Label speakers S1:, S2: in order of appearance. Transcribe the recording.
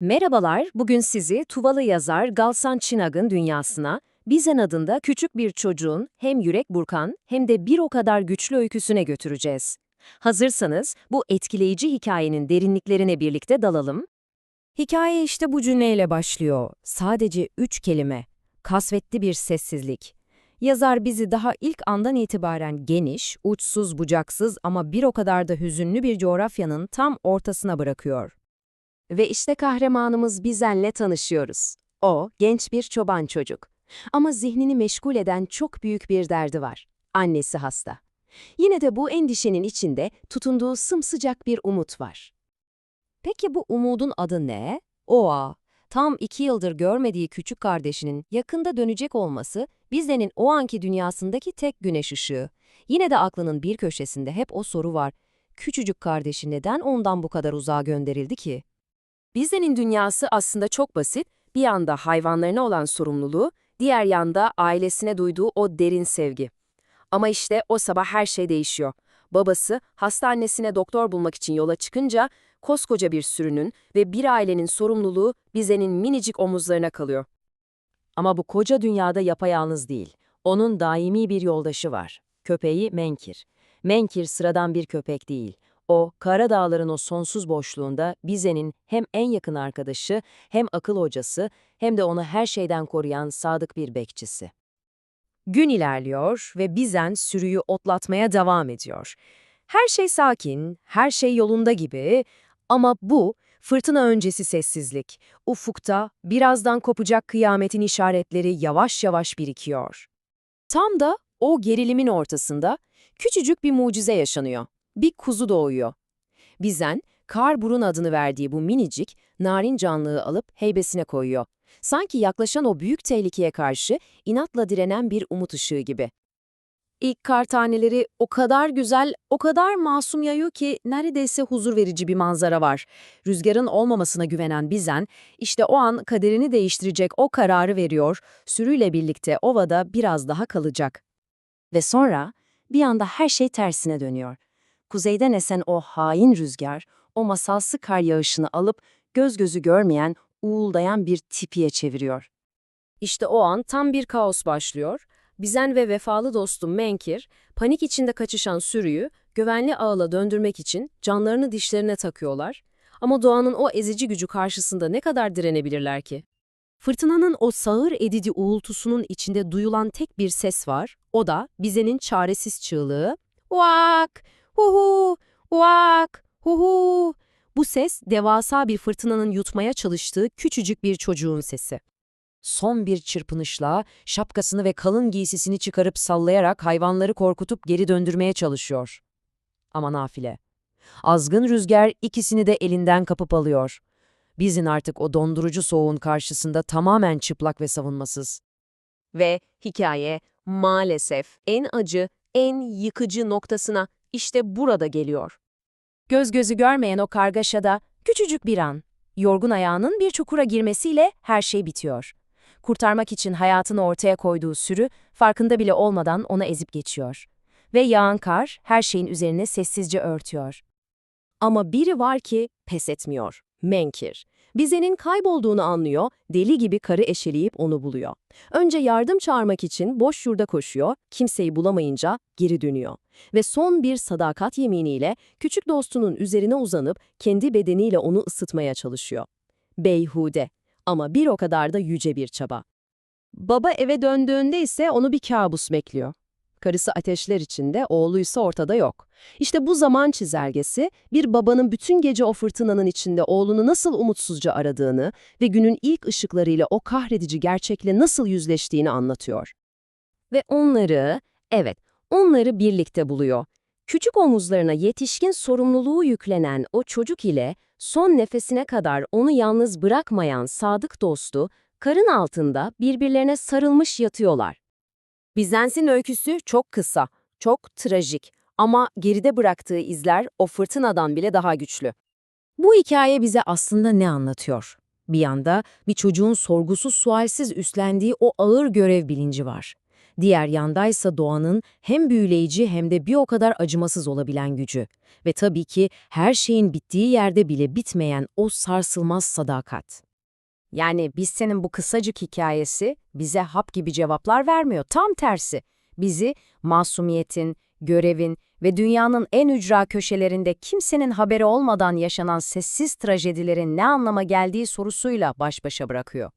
S1: Merhabalar, bugün sizi Tuvalı yazar Galsan Çinag'ın dünyasına, Bizen adında küçük bir çocuğun hem yürek burkan hem de bir o kadar güçlü öyküsüne götüreceğiz. Hazırsanız bu etkileyici hikayenin derinliklerine birlikte dalalım. Hikaye işte bu cümleyle başlıyor. Sadece üç kelime. Kasvetli bir sessizlik. Yazar bizi daha ilk andan itibaren geniş, uçsuz bucaksız ama bir o kadar da hüzünlü bir coğrafyanın tam ortasına bırakıyor. Ve işte kahramanımız Bizen'le tanışıyoruz. O, genç bir çoban çocuk. Ama zihnini meşgul eden çok büyük bir derdi var. Annesi hasta. Yine de bu endişenin içinde tutunduğu sımsıcak bir umut var. Peki bu umudun adı ne? Oa. Tam iki yıldır görmediği küçük kardeşinin yakında dönecek olması Bizen'in o anki dünyasındaki tek güneş ışığı. Yine de aklının bir köşesinde hep o soru var. Küçücük kardeşi neden ondan bu kadar uzağa gönderildi ki? Bize'nin dünyası aslında çok basit. Bir yanda hayvanlarına olan sorumluluğu, diğer yanda ailesine duyduğu o derin sevgi. Ama işte o sabah her şey değişiyor. Babası hastanesine doktor bulmak için yola çıkınca koskoca bir sürünün ve bir ailenin sorumluluğu Bize'nin minicik omuzlarına kalıyor. Ama bu koca dünyada yapayalnız değil. Onun daimi bir yoldaşı var. Köpeği Menkir. Menkir sıradan bir köpek değil. O, Kara Dağların o sonsuz boşluğunda Bize'nin hem en yakın arkadaşı, hem akıl hocası, hem de onu her şeyden koruyan sadık bir bekçisi. Gün ilerliyor ve Bizen sürüyü otlatmaya devam ediyor. Her şey sakin, her şey yolunda gibi ama bu fırtına öncesi sessizlik. Ufukta birazdan kopacak kıyametin işaretleri yavaş yavaş birikiyor. Tam da o gerilimin ortasında küçücük bir mucize yaşanıyor. Bir kuzu doğuyor. Bizen, Karburun adını verdiği bu minicik, narin canlılığı alıp heybesine koyuyor. Sanki yaklaşan o büyük tehlikeye karşı inatla direnen bir umut ışığı gibi. İlk kar taneleri o kadar güzel, o kadar masum yayıyor ki neredeyse huzur verici bir manzara var. Rüzgarın olmamasına güvenen Bizen, işte o an kaderini değiştirecek o kararı veriyor, sürüyle birlikte ovada biraz daha kalacak. Ve sonra bir anda her şey tersine dönüyor. Kuzeyden esen o hain rüzgar, o masalsı kar yağışını alıp göz gözü görmeyen, uğuldayan bir tipiye çeviriyor. İşte o an tam bir kaos başlıyor. Bizen ve vefalı dostum Menkir, panik içinde kaçışan sürüyü güvenli ağla döndürmek için canlarını dişlerine takıyorlar. Ama doğanın o ezici gücü karşısında ne kadar direnebilirler ki? Fırtınanın o sağır edici uğultusunun içinde duyulan tek bir ses var. O da Bizen'in çaresiz çığlığı. Vak! Huhu! Vak! Huhu! Bu ses devasa bir fırtınanın yutmaya çalıştığı küçücük bir çocuğun sesi. Son bir çırpınışla şapkasını ve kalın giysisini çıkarıp sallayarak hayvanları korkutup geri döndürmeye çalışıyor. Ama nafile. Azgın rüzgar ikisini de elinden kapıp alıyor. Bizin artık o dondurucu soğuğun karşısında tamamen çıplak ve savunmasız. Ve hikaye maalesef en acı, en yıkıcı noktasına işte burada geliyor. Göz gözü görmeyen o kargaşada küçücük bir an, yorgun ayağının bir çukura girmesiyle her şey bitiyor. Kurtarmak için hayatını ortaya koyduğu sürü farkında bile olmadan ona ezip geçiyor. Ve yağan kar her şeyin üzerine sessizce örtüyor. Ama biri var ki pes etmiyor. Menkir. Bize'nin kaybolduğunu anlıyor, deli gibi karı eşeleyip onu buluyor. Önce yardım çağırmak için boş yurda koşuyor, kimseyi bulamayınca geri dönüyor. Ve son bir sadakat yeminiyle küçük dostunun üzerine uzanıp kendi bedeniyle onu ısıtmaya çalışıyor. Beyhude ama bir o kadar da yüce bir çaba. Baba eve döndüğünde ise onu bir kabus bekliyor. Karısı ateşler içinde, oğluysa ortada yok. İşte bu zaman çizelgesi bir babanın bütün gece o fırtınanın içinde oğlunu nasıl umutsuzca aradığını ve günün ilk ışıklarıyla o kahredici gerçekle nasıl yüzleştiğini anlatıyor. Ve onları, evet, onları birlikte buluyor. Küçük omuzlarına yetişkin sorumluluğu yüklenen o çocuk ile son nefesine kadar onu yalnız bırakmayan sadık dostu, karın altında birbirlerine sarılmış yatıyorlar. Bizans'in öyküsü çok kısa, çok trajik ama geride bıraktığı izler o fırtınadan bile daha güçlü. Bu hikaye bize aslında ne anlatıyor? Bir yanda bir çocuğun sorgusuz sualsiz üstlendiği o ağır görev bilinci var. Diğer yandaysa doğanın hem büyüleyici hem de bir o kadar acımasız olabilen gücü. Ve tabii ki her şeyin bittiği yerde bile bitmeyen o sarsılmaz sadakat. Yani biz senin bu kısacık hikayesi bize hap gibi cevaplar vermiyor. Tam tersi. Bizi masumiyetin, görevin ve dünyanın en ücra köşelerinde kimsenin haberi olmadan yaşanan sessiz trajedilerin ne anlama geldiği sorusuyla baş başa bırakıyor.